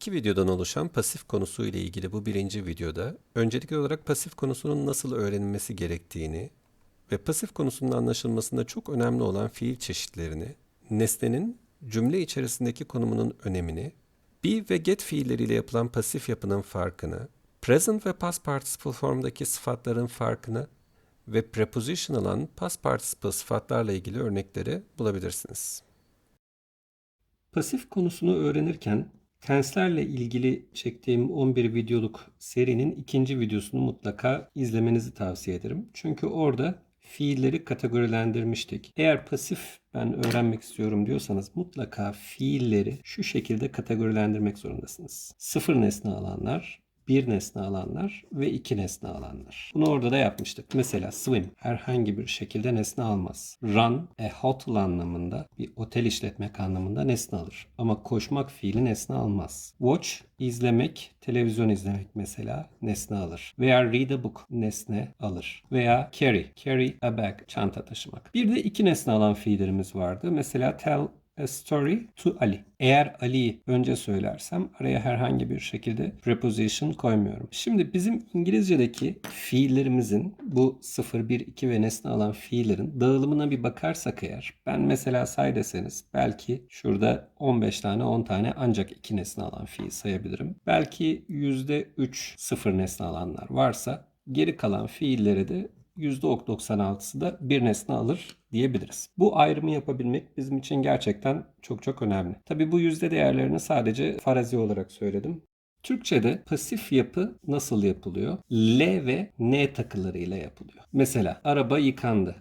İki videodan oluşan pasif konusu ile ilgili bu birinci videoda öncelikli olarak pasif konusunun nasıl öğrenilmesi gerektiğini ve pasif konusunun anlaşılmasında çok önemli olan fiil çeşitlerini, nesnenin cümle içerisindeki konumunun önemini, be ve get fiilleriyle yapılan pasif yapının farkını, present ve past participle formdaki sıfatların farkını ve preposition olan past participle sıfatlarla ilgili örnekleri bulabilirsiniz. Pasif konusunu öğrenirken tenslerle ilgili çektiğim 11 videoluk serinin ikinci videosunu mutlaka izlemenizi tavsiye ederim. Çünkü orada fiilleri kategorilendirmiştik. Eğer pasif ben öğrenmek istiyorum diyorsanız mutlaka fiilleri şu şekilde kategorilendirmek zorundasınız. Sıfır nesne alanlar, bir nesne alanlar ve iki nesne alanlar. Bunu orada da yapmıştık. Mesela swim herhangi bir şekilde nesne almaz. Run a hotel anlamında bir otel işletmek anlamında nesne alır. Ama koşmak fiili nesne almaz. Watch izlemek, televizyon izlemek mesela nesne alır. Veya read a book nesne alır. Veya carry, carry a bag çanta taşımak. Bir de iki nesne alan fiillerimiz vardı. Mesela tell a story to Ali. Eğer Ali'yi önce söylersem araya herhangi bir şekilde preposition koymuyorum. Şimdi bizim İngilizce'deki fiillerimizin bu 0, 1, 2 ve nesne alan fiillerin dağılımına bir bakarsak eğer ben mesela say deseniz belki şurada 15 tane 10 tane ancak iki nesne alan fiil sayabilirim. Belki %3 sıfır nesne alanlar varsa geri kalan fiilleri de %96'sı da bir nesne alır diyebiliriz. Bu ayrımı yapabilmek bizim için gerçekten çok çok önemli. Tabi bu yüzde değerlerini sadece farazi olarak söyledim. Türkçe'de pasif yapı nasıl yapılıyor? L ve N takılarıyla yapılıyor. Mesela araba yıkandı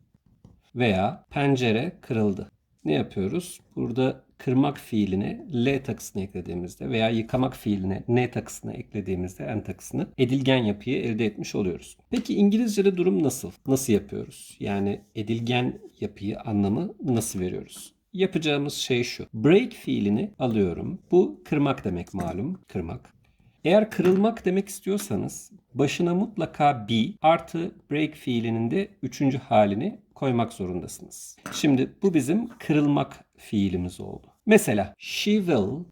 veya pencere kırıldı. Ne yapıyoruz? Burada kırmak fiiline L takısını eklediğimizde veya yıkamak fiiline N takısını eklediğimizde N takısını edilgen yapıyı elde etmiş oluyoruz. Peki İngilizce'de durum nasıl? Nasıl yapıyoruz? Yani edilgen yapıyı anlamı nasıl veriyoruz? Yapacağımız şey şu. Break fiilini alıyorum. Bu kırmak demek malum. Kırmak. Eğer kırılmak demek istiyorsanız başına mutlaka be artı break fiilinin de üçüncü halini koymak zorundasınız. Şimdi bu bizim kırılmak fiilimiz oldu. Mesela she will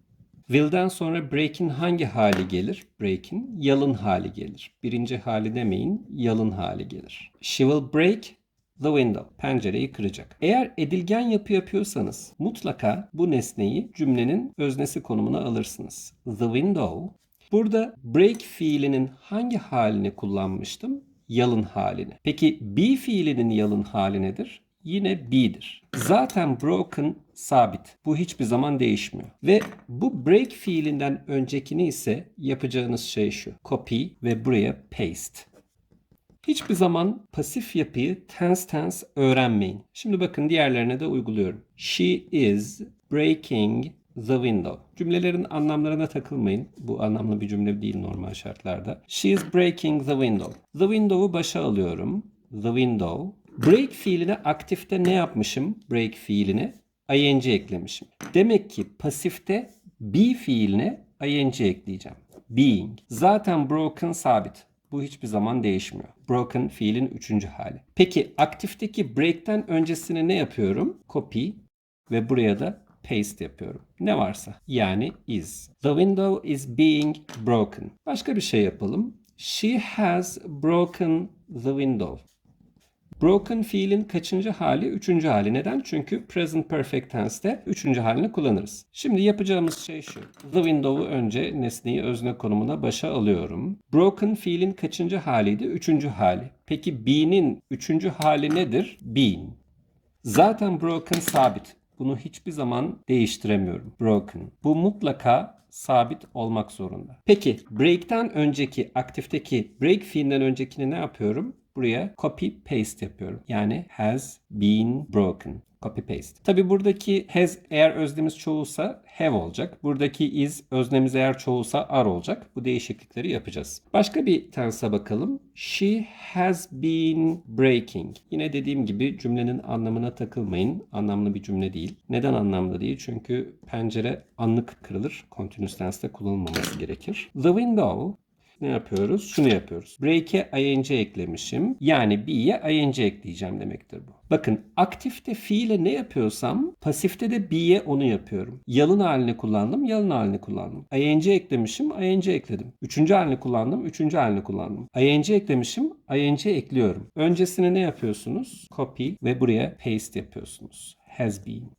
Will'den sonra break'in hangi hali gelir? Break'in yalın hali gelir. Birinci hali demeyin, yalın hali gelir. She will break the window. Pencereyi kıracak. Eğer edilgen yapı yapıyorsanız mutlaka bu nesneyi cümlenin öznesi konumuna alırsınız. The window Burada break fiilinin hangi halini kullanmıştım? Yalın halini. Peki be fiilinin yalın hali nedir? Yine be'dir. Zaten broken sabit. Bu hiçbir zaman değişmiyor. Ve bu break fiilinden öncekini ise yapacağınız şey şu. Copy ve buraya paste. Hiçbir zaman pasif yapıyı tense tense öğrenmeyin. Şimdi bakın diğerlerine de uyguluyorum. She is breaking the window. Cümlelerin anlamlarına takılmayın. Bu anlamlı bir cümle değil normal şartlarda. She is breaking the window. The window'u başa alıyorum. The window. Break fiiline aktifte ne yapmışım? Break fiiline ing eklemişim. Demek ki pasifte be fiiline ing ekleyeceğim. Being. Zaten broken sabit. Bu hiçbir zaman değişmiyor. Broken fiilin üçüncü hali. Peki aktifteki break'ten öncesine ne yapıyorum? Copy ve buraya da paste yapıyorum. Ne varsa. Yani is. The window is being broken. Başka bir şey yapalım. She has broken the window. Broken fiilin kaçıncı hali? Üçüncü hali. Neden? Çünkü present perfect tense'te üçüncü halini kullanırız. Şimdi yapacağımız şey şu. The window'u önce nesneyi özne konumuna başa alıyorum. Broken fiilin kaçıncı haliydi? Üçüncü hali. Peki be'nin üçüncü hali nedir? Been. Zaten broken sabit. Bunu hiçbir zaman değiştiremiyorum. Broken. Bu mutlaka sabit olmak zorunda. Peki break'ten önceki aktifteki break fiilinden öncekini ne yapıyorum? Buraya copy paste yapıyorum. Yani has been broken. Copy paste. Tabi buradaki has eğer öznemiz çoğulsa have olacak. Buradaki is öznemiz eğer çoğulsa are olacak. Bu değişiklikleri yapacağız. Başka bir tense'e bakalım. She has been breaking. Yine dediğim gibi cümlenin anlamına takılmayın. Anlamlı bir cümle değil. Neden anlamlı değil? Çünkü pencere anlık kırılır. Continuous tense'de kullanılmaması gerekir. The window ne yapıyoruz? Şunu yapıyoruz. Break'e ing eklemişim. Yani be'ye ing ekleyeceğim demektir bu. Bakın aktifte fiile ne yapıyorsam pasifte de be'ye onu yapıyorum. Yalın halini kullandım, yalın halini kullandım. ing eklemişim, ing ekledim. Üçüncü halini kullandım, üçüncü halini kullandım. ing eklemişim, ing ekliyorum. Öncesine ne yapıyorsunuz? Copy ve buraya paste yapıyorsunuz. Has been.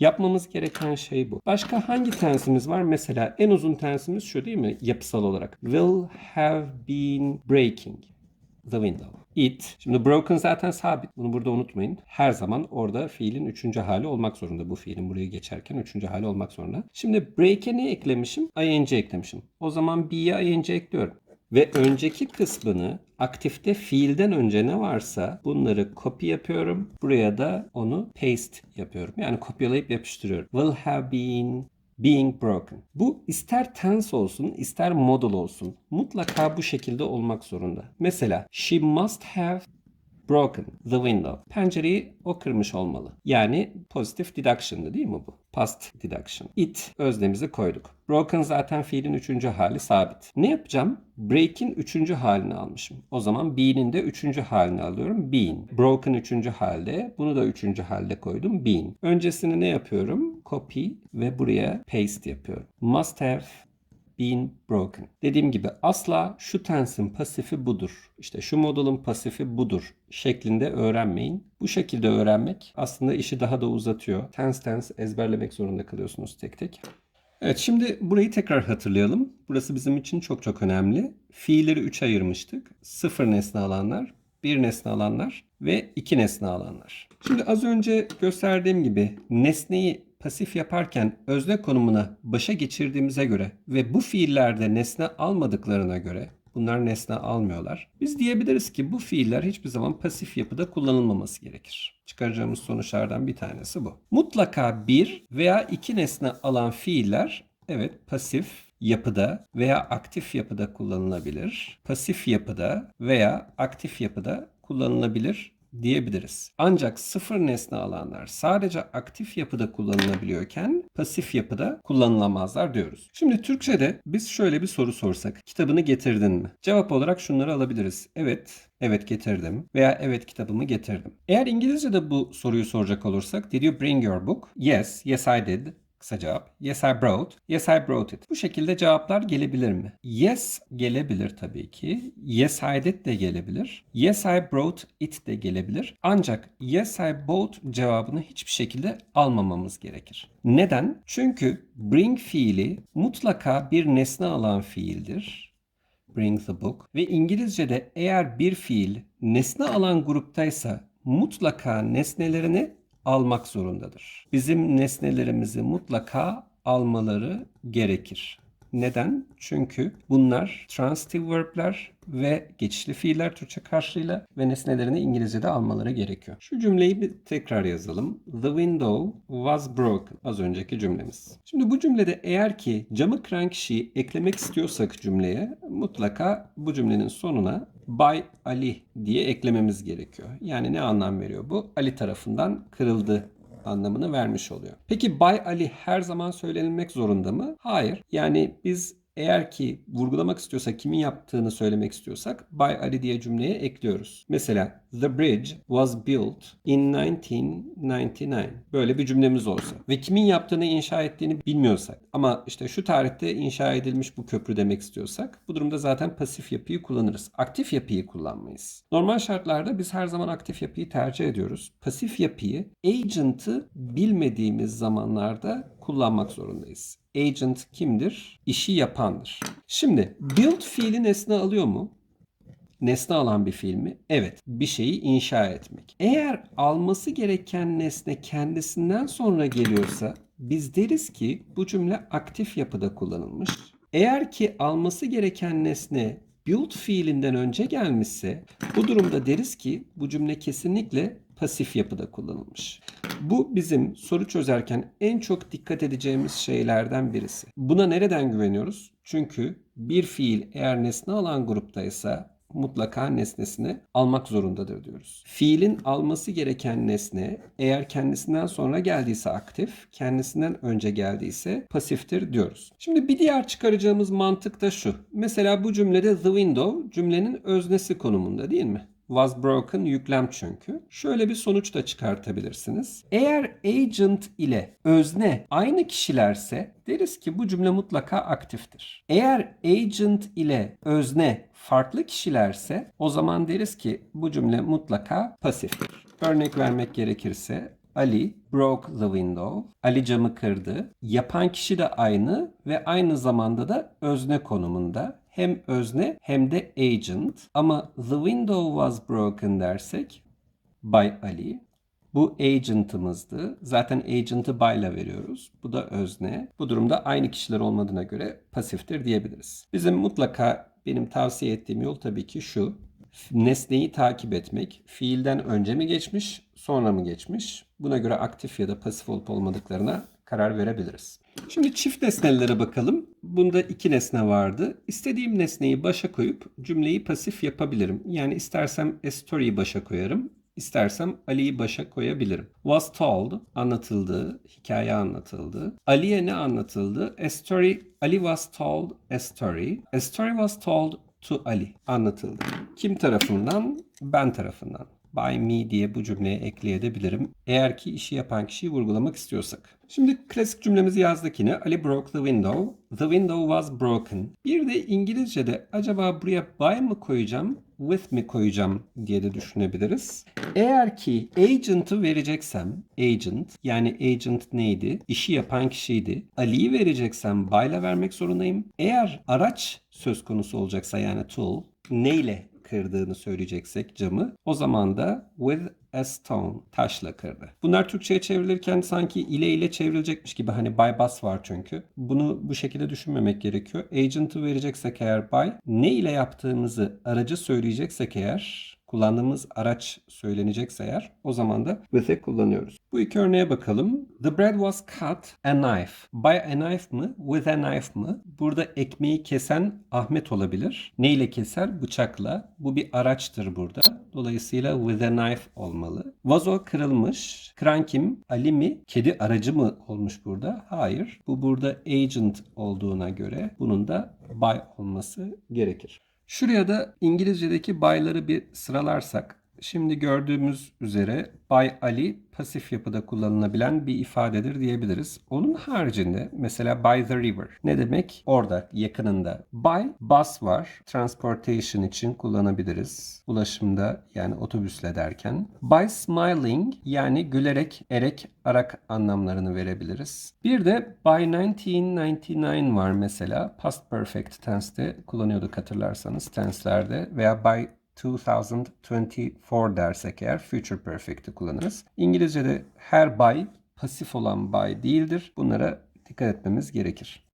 Yapmamız gereken şey bu. Başka hangi tensimiz var? Mesela en uzun tensimiz şu değil mi? Yapısal olarak. Will have been breaking the window. It. Şimdi broken zaten sabit. Bunu burada unutmayın. Her zaman orada fiilin üçüncü hali olmak zorunda. Bu fiilin buraya geçerken üçüncü hali olmak zorunda. Şimdi break'e ne eklemişim? ing eklemişim. O zaman be'ye ing ekliyorum. Ve önceki kısmını aktifte fiilden önce ne varsa bunları copy yapıyorum. Buraya da onu paste yapıyorum. Yani kopyalayıp yapıştırıyorum. Will have been being broken. Bu ister tense olsun ister modal olsun. Mutlaka bu şekilde olmak zorunda. Mesela she must have broken the window. Pencereyi o kırmış olmalı. Yani pozitif deduction'dı değil mi bu? Past deduction. It öznemizi koyduk. Broken zaten fiilin üçüncü hali sabit. Ne yapacağım? Break'in üçüncü halini almışım. O zaman be'nin de üçüncü halini alıyorum. Been. Broken üçüncü halde. Bunu da üçüncü halde koydum. Been. Öncesini ne yapıyorum? Copy ve buraya paste yapıyorum. Must have been broken. Dediğim gibi asla şu tense'in pasifi budur. İşte şu modulun pasifi budur şeklinde öğrenmeyin. Bu şekilde öğrenmek aslında işi daha da uzatıyor. Tense tense ezberlemek zorunda kalıyorsunuz tek tek. Evet şimdi burayı tekrar hatırlayalım. Burası bizim için çok çok önemli. Fiilleri 3 ayırmıştık. Sıfır nesne alanlar, bir nesne alanlar ve iki nesne alanlar. Şimdi az önce gösterdiğim gibi nesneyi pasif yaparken özne konumuna başa geçirdiğimize göre ve bu fiillerde nesne almadıklarına göre bunlar nesne almıyorlar. Biz diyebiliriz ki bu fiiller hiçbir zaman pasif yapıda kullanılmaması gerekir. Çıkaracağımız sonuçlardan bir tanesi bu. Mutlaka bir veya iki nesne alan fiiller evet pasif yapıda veya aktif yapıda kullanılabilir. Pasif yapıda veya aktif yapıda kullanılabilir diyebiliriz. Ancak sıfır nesne alanlar sadece aktif yapıda kullanılabiliyorken pasif yapıda kullanılamazlar diyoruz. Şimdi Türkçe'de biz şöyle bir soru sorsak. Kitabını getirdin mi? Cevap olarak şunları alabiliriz. Evet, evet getirdim veya evet kitabımı getirdim. Eğer İngilizce'de bu soruyu soracak olursak did you bring your book? Yes, yes I did. Kısa cevap. Yes I brought. Yes I brought it. Bu şekilde cevaplar gelebilir mi? Yes gelebilir tabii ki. Yes I did de gelebilir. Yes I brought it de gelebilir. Ancak yes I bought cevabını hiçbir şekilde almamamız gerekir. Neden? Çünkü bring fiili mutlaka bir nesne alan fiildir. Bring the book. Ve İngilizce'de eğer bir fiil nesne alan gruptaysa mutlaka nesnelerini almak zorundadır. Bizim nesnelerimizi mutlaka almaları gerekir. Neden? Çünkü bunlar transitive verb'ler ve geçişli fiiller Türkçe karşılığıyla ve nesnelerini İngilizce'de almaları gerekiyor. Şu cümleyi bir tekrar yazalım. The window was broken. Az önceki cümlemiz. Şimdi bu cümlede eğer ki camı kıran kişiyi eklemek istiyorsak cümleye mutlaka bu cümlenin sonuna Bay Ali diye eklememiz gerekiyor. Yani ne anlam veriyor bu? Ali tarafından kırıldı anlamını vermiş oluyor. Peki Bay Ali her zaman söylenilmek zorunda mı? Hayır. Yani biz eğer ki vurgulamak istiyorsak, kimin yaptığını söylemek istiyorsak Bay Ali diye cümleye ekliyoruz. Mesela The bridge was built in 1999. Böyle bir cümlemiz olsa ve kimin yaptığını inşa ettiğini bilmiyorsak ama işte şu tarihte inşa edilmiş bu köprü demek istiyorsak bu durumda zaten pasif yapıyı kullanırız. Aktif yapıyı kullanmayız. Normal şartlarda biz her zaman aktif yapıyı tercih ediyoruz. Pasif yapıyı agent'ı bilmediğimiz zamanlarda kullanmak zorundayız. Agent kimdir? İşi yapandır. Şimdi build fiili nesne alıyor mu? Nesne alan bir fiil mi? Evet. Bir şeyi inşa etmek. Eğer alması gereken nesne kendisinden sonra geliyorsa biz deriz ki bu cümle aktif yapıda kullanılmış. Eğer ki alması gereken nesne build fiilinden önce gelmişse bu durumda deriz ki bu cümle kesinlikle pasif yapıda kullanılmış. Bu bizim soru çözerken en çok dikkat edeceğimiz şeylerden birisi. Buna nereden güveniyoruz? Çünkü bir fiil eğer nesne alan gruptaysa mutlaka nesnesini almak zorundadır diyoruz. Fiilin alması gereken nesne eğer kendisinden sonra geldiyse aktif, kendisinden önce geldiyse pasiftir diyoruz. Şimdi bir diğer çıkaracağımız mantık da şu. Mesela bu cümlede the window cümlenin öznesi konumunda değil mi? Was broken yüklem çünkü. Şöyle bir sonuç da çıkartabilirsiniz. Eğer agent ile özne aynı kişilerse deriz ki bu cümle mutlaka aktiftir. Eğer agent ile özne farklı kişilerse o zaman deriz ki bu cümle mutlaka pasiftir. Örnek vermek gerekirse Ali broke the window. Ali camı kırdı. Yapan kişi de aynı ve aynı zamanda da özne konumunda. Hem özne hem de agent. Ama the window was broken dersek by Ali. Bu agent'ımızdı. Zaten agent'ı by'la veriyoruz. Bu da özne. Bu durumda aynı kişiler olmadığına göre pasiftir diyebiliriz. Bizim mutlaka benim tavsiye ettiğim yol tabii ki şu. Nesneyi takip etmek. Fiilden önce mi geçmiş, sonra mı geçmiş? Buna göre aktif ya da pasif olup olmadıklarına karar verebiliriz. Şimdi çift nesnelere bakalım. Bunda iki nesne vardı. İstediğim nesneyi başa koyup cümleyi pasif yapabilirim. Yani istersem a başa koyarım. İstersem Ali'yi başa koyabilirim. Was told anlatıldı, hikaye anlatıldı. Ali'ye ne anlatıldı? A story, Ali was told a story. A story was told to Ali anlatıldı. Kim tarafından? Ben tarafından. By me diye bu cümleye ekleyebilirim. Eğer ki işi yapan kişiyi vurgulamak istiyorsak. Şimdi klasik cümlemizi yazdık yine. Ali broke the window. The window was broken. Bir de İngilizce'de acaba buraya by mı koyacağım, with mi koyacağım diye de düşünebiliriz. Eğer ki agent'ı vereceksem, agent yani agent neydi? İşi yapan kişiydi. Ali'yi vereceksem by'la vermek zorundayım. Eğer araç söz konusu olacaksa yani tool neyle kırdığını söyleyeceksek camı o zaman da with a stone taşla kırdı. Bunlar Türkçe'ye çevrilirken sanki ile ile çevrilecekmiş gibi hani by bus var çünkü. Bunu bu şekilde düşünmemek gerekiyor. Agent'ı vereceksek eğer by ne ile yaptığımızı aracı söyleyeceksek eğer kullandığımız araç söylenecekse eğer o zaman da with'e kullanıyoruz. Bu iki örneğe bakalım. The bread was cut a knife. By a knife mı? With a knife mı? Burada ekmeği kesen Ahmet olabilir. Neyle keser? Bıçakla. Bu bir araçtır burada. Dolayısıyla with a knife olmalı. Vazo kırılmış. Kıran kim? Ali mi? Kedi aracı mı olmuş burada? Hayır. Bu burada agent olduğuna göre bunun da by olması gerekir. Şuraya da İngilizce'deki by'ları bir sıralarsak. Şimdi gördüğümüz üzere by Ali pasif yapıda kullanılabilen bir ifadedir diyebiliriz. Onun haricinde mesela by the river ne demek? Orada yakınında. By bus var. Transportation için kullanabiliriz. Ulaşımda yani otobüsle derken. By smiling yani gülerek, erek, arak anlamlarını verebiliriz. Bir de by 1999 var mesela. Past perfect tense'te kullanıyorduk hatırlarsanız tense'lerde veya by 2024 dersek eğer future perfect'i kullanırız. İngilizce'de her by pasif olan by değildir. Bunlara dikkat etmemiz gerekir.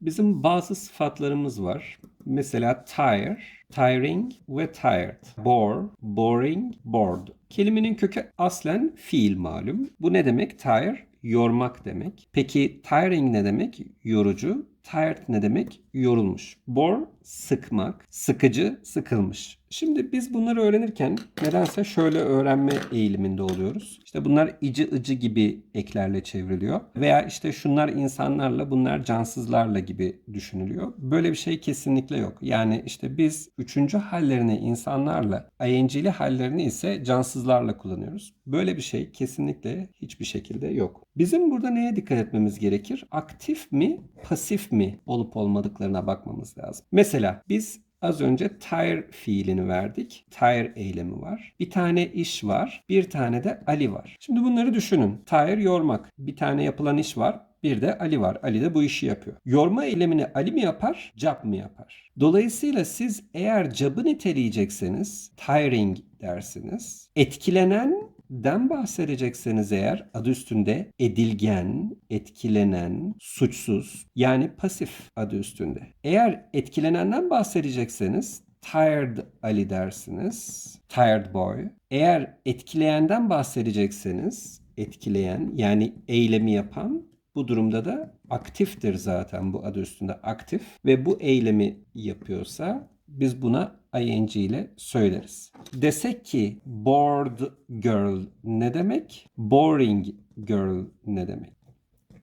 Bizim bazı sıfatlarımız var. Mesela tire, tiring ve tired. Bore, boring, bored. Kelimenin kökü aslen fiil malum. Bu ne demek? Tire, yormak demek. Peki tiring ne demek? Yorucu. Tired ne demek? Yorulmuş. Bore, sıkmak. Sıkıcı, sıkılmış. Şimdi biz bunları öğrenirken nedense şöyle öğrenme eğiliminde oluyoruz. İşte bunlar icı ıcı gibi eklerle çevriliyor. Veya işte şunlar insanlarla bunlar cansızlarla gibi düşünülüyor. Böyle bir şey kesinlikle yok. Yani işte biz üçüncü hallerini insanlarla, ing'li hallerini ise cansızlarla kullanıyoruz. Böyle bir şey kesinlikle hiçbir şekilde yok. Bizim burada neye dikkat etmemiz gerekir? Aktif mi, pasif mi olup olmadıklarına bakmamız lazım. Mesela biz Az önce tire fiilini verdik. Tire eylemi var. Bir tane iş var. Bir tane de Ali var. Şimdi bunları düşünün. Tire yormak. Bir tane yapılan iş var. Bir de Ali var. Ali de bu işi yapıyor. Yorma eylemini Ali mi yapar, Job mı yapar? Dolayısıyla siz eğer job'ı niteleyecekseniz tiring dersiniz. Etkilenen den bahsedecekseniz eğer adı üstünde edilgen, etkilenen, suçsuz yani pasif adı üstünde. Eğer etkilenenden bahsedecekseniz tired Ali dersiniz. Tired boy. Eğer etkileyenden bahsedecekseniz etkileyen yani eylemi yapan bu durumda da aktiftir zaten bu adı üstünde aktif ve bu eylemi yapıyorsa biz buna ing ile söyleriz. Desek ki bored girl ne demek? Boring girl ne demek?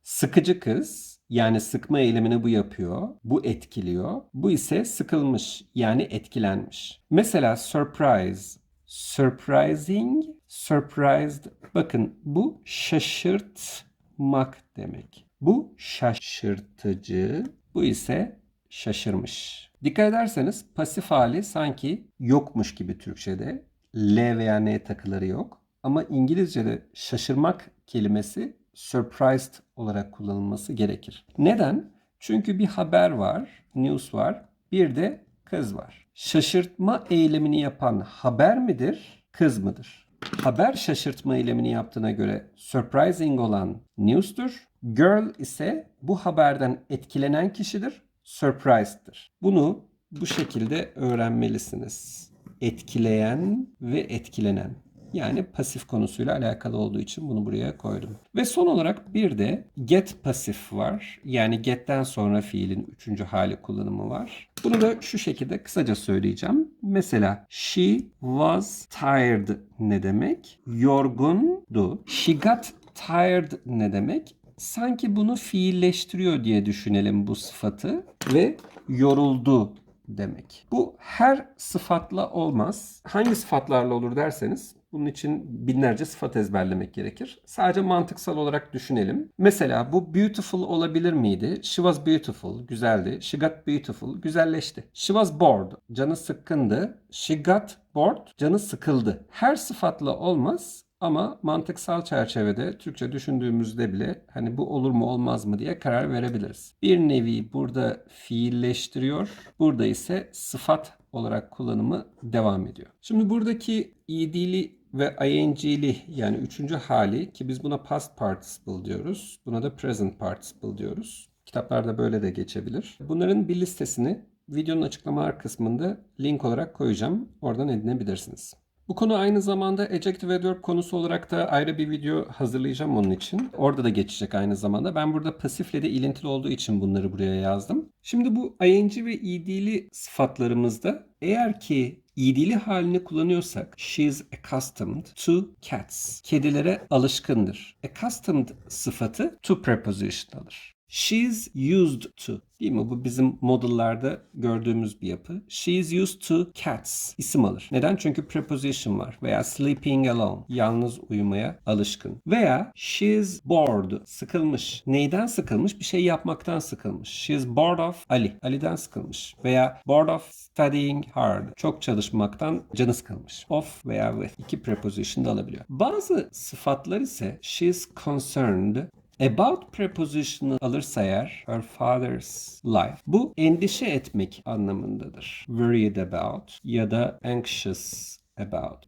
Sıkıcı kız yani sıkma eylemini bu yapıyor. Bu etkiliyor. Bu ise sıkılmış yani etkilenmiş. Mesela surprise, surprising, surprised. Bakın bu şaşırtmak demek. Bu şaşırtıcı. Bu ise şaşırmış. Dikkat ederseniz pasif hali sanki yokmuş gibi Türkçe'de. L veya N takıları yok. Ama İngilizce'de şaşırmak kelimesi surprised olarak kullanılması gerekir. Neden? Çünkü bir haber var, news var, bir de kız var. Şaşırtma eylemini yapan haber midir, kız mıdır? Haber şaşırtma eylemini yaptığına göre surprising olan news'tur. Girl ise bu haberden etkilenen kişidir, surprised'dır. Bunu bu şekilde öğrenmelisiniz. Etkileyen ve etkilenen. Yani pasif konusuyla alakalı olduğu için bunu buraya koydum. Ve son olarak bir de get pasif var. Yani get'ten sonra fiilin üçüncü hali kullanımı var. Bunu da şu şekilde kısaca söyleyeceğim. Mesela she was tired ne demek? Yorgundu. She got tired ne demek? Sanki bunu fiilleştiriyor diye düşünelim bu sıfatı ve yoruldu demek. Bu her sıfatla olmaz. Hangi sıfatlarla olur derseniz bunun için binlerce sıfat ezberlemek gerekir. Sadece mantıksal olarak düşünelim. Mesela bu beautiful olabilir miydi? She was beautiful, güzeldi. She got beautiful, güzelleşti. She was bored, canı sıkkındı. She got bored, canı sıkıldı. Her sıfatla olmaz ama mantıksal çerçevede Türkçe düşündüğümüzde bile hani bu olur mu olmaz mı diye karar verebiliriz. Bir nevi burada fiilleştiriyor. Burada ise sıfat olarak kullanımı devam ediyor. Şimdi buradaki id'li ve ing'li yani üçüncü hali ki biz buna past participle diyoruz. Buna da present participle diyoruz. Kitaplarda böyle de geçebilir. Bunların bir listesini videonun açıklamalar kısmında link olarak koyacağım. Oradan edinebilirsiniz. Bu konu aynı zamanda adjective adverb konusu olarak da ayrı bir video hazırlayacağım onun için. Orada da geçecek aynı zamanda. Ben burada pasifle de ilintili olduğu için bunları buraya yazdım. Şimdi bu ing ve id'li sıfatlarımızda eğer ki id'li halini kullanıyorsak she is accustomed to cats. Kedilere alışkındır. Accustomed sıfatı to preposition alır. She's used to. Değil mi? Bu bizim modullarda gördüğümüz bir yapı. She is used to cats. isim alır. Neden? Çünkü preposition var. Veya sleeping alone. Yalnız uyumaya alışkın. Veya she is bored. Sıkılmış. Neyden sıkılmış? Bir şey yapmaktan sıkılmış. She is bored of Ali. Ali'den sıkılmış. Veya bored of studying hard. Çok çalışmaktan canı sıkılmış. Of veya with. iki preposition da alabiliyor. Bazı sıfatlar ise she is concerned About preposition'ı alırsa eğer her father's life bu endişe etmek anlamındadır. Worried about ya da anxious about.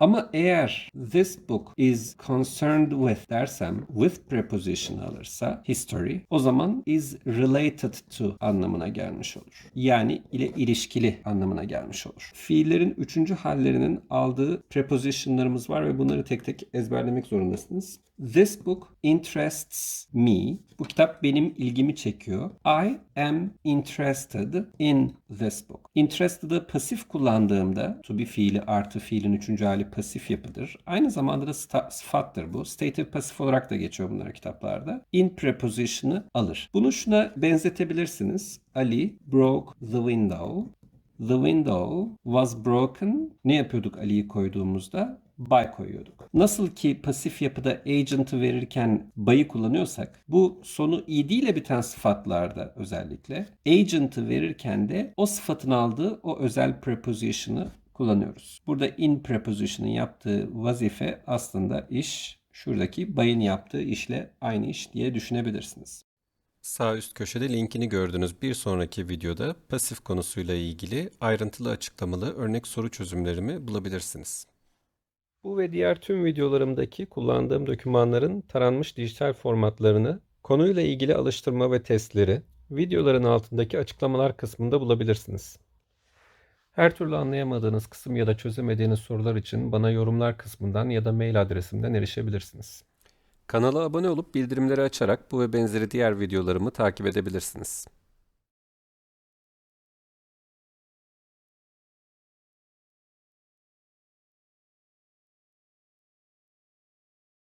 Ama eğer this book is concerned with dersem with preposition alırsa history o zaman is related to anlamına gelmiş olur. Yani ile ilişkili anlamına gelmiş olur. Fiillerin üçüncü hallerinin aldığı prepositionlarımız var ve bunları tek tek ezberlemek zorundasınız. This book interests me. Bu kitap benim ilgimi çekiyor. I am interested in this book. Interested'ı pasif kullandığımda to be fiili artı fiilin üçüncü hali pasif yapıdır. Aynı zamanda da sıfattır bu. Stative pasif olarak da geçiyor bunlar kitaplarda. In preposition'ı alır. Bunu şuna benzetebilirsiniz. Ali broke the window. The window was broken. Ne yapıyorduk Ali'yi koyduğumuzda? By koyuyorduk. Nasıl ki pasif yapıda agent'ı verirken by'ı kullanıyorsak bu sonu id ile biten sıfatlarda özellikle agent'ı verirken de o sıfatın aldığı o özel preposition'ı kullanıyoruz. Burada in preposition'ın yaptığı vazife aslında iş şuradaki by'ın yaptığı işle aynı iş diye düşünebilirsiniz. Sağ üst köşede linkini gördüğünüz bir sonraki videoda pasif konusuyla ilgili ayrıntılı açıklamalı örnek soru çözümlerimi bulabilirsiniz. Bu ve diğer tüm videolarımdaki kullandığım dokümanların taranmış dijital formatlarını, konuyla ilgili alıştırma ve testleri videoların altındaki açıklamalar kısmında bulabilirsiniz. Her türlü anlayamadığınız kısım ya da çözemediğiniz sorular için bana yorumlar kısmından ya da mail adresimden erişebilirsiniz. Kanala abone olup bildirimleri açarak bu ve benzeri diğer videolarımı takip edebilirsiniz.